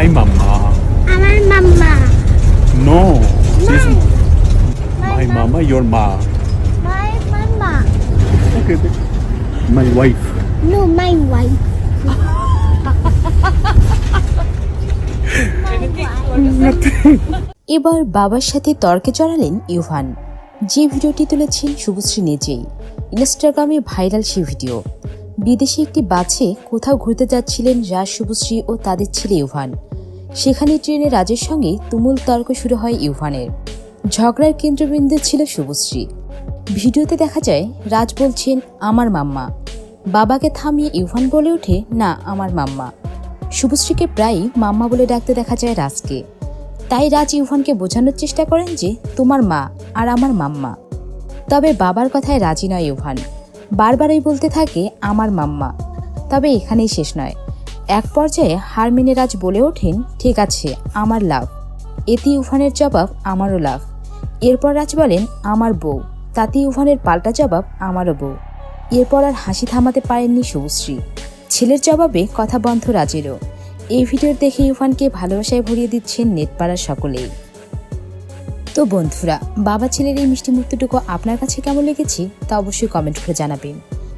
My mama. আমার মাম্মা No. She's My my mama, your ma. My mama Okay. then. My wife. No my wife এবার বাবার সাথে তর্কে জড়ালেন ইউভান যে ভিডিওটি তুলেছেন শুভশ্রী নিজেই ইনস্টাগ্রামে ভাইরাল সেই ভিডিও বিদেশে একটি বাসে কোথাও ঘুরতে যাচ্ছিলেন রাজ শুভশ্রী ও তাদের ছেলে ইউভান সেখানে ট্রেনে রাজের সঙ্গে তুমুল তর্ক শুরু হয় ইউভানের। ঝগড়ার কেন্দ্রবিন্দু ছিল শুভশ্রী। ভিডিওতে দেখা যায়, রাজ বলছেন, আমার মাম্মা। বাবাকে থামিয়ে ইউভান বলে ওঠে, না, আমার মাম্মা। শুভশ্রীকে প্রায়ই মাম্মা বলে ডাকতে দেখা যায় রাজকে। তাই রাজ ইউভানকে বোঝানোর চেষ্টা করেন যে, তোমার মা আর আমার মাম্মা। তবে বাবার কথায় রাজি নয় ইউভান। বারবারই বলতে থাকে, আমার মাম্মা। তবে এখানেই শেষ নয়। এক পর্যায়ে হার মেনে রাজ বলে ওঠেন, ঠিক আছে, আমার লাভ। এতে উফানের জবাব, আমারও লাভ। এরপর রাজ বলেন, আমার বউ। তাতে উফানের পাল্টা জবাব, আমারও বউ। এরপর আর হাসি থামাতে পারেননি শুভশ্রী। ছেলের জবাবে কথা বন্ধ রাজেরও। এই ভিডিওর দেখে ইউফানকে ভালোবাসায় ভরিয়ে দিচ্ছেন নেটপাড়ার সকলেই। তো বন্ধুরা, বাবা ছেলের এই মিষ্টি মুহূর্তটুকু আপনার কাছে কেমন লেগেছে তা অবশ্যই কমেন্ট করে জানাবেন।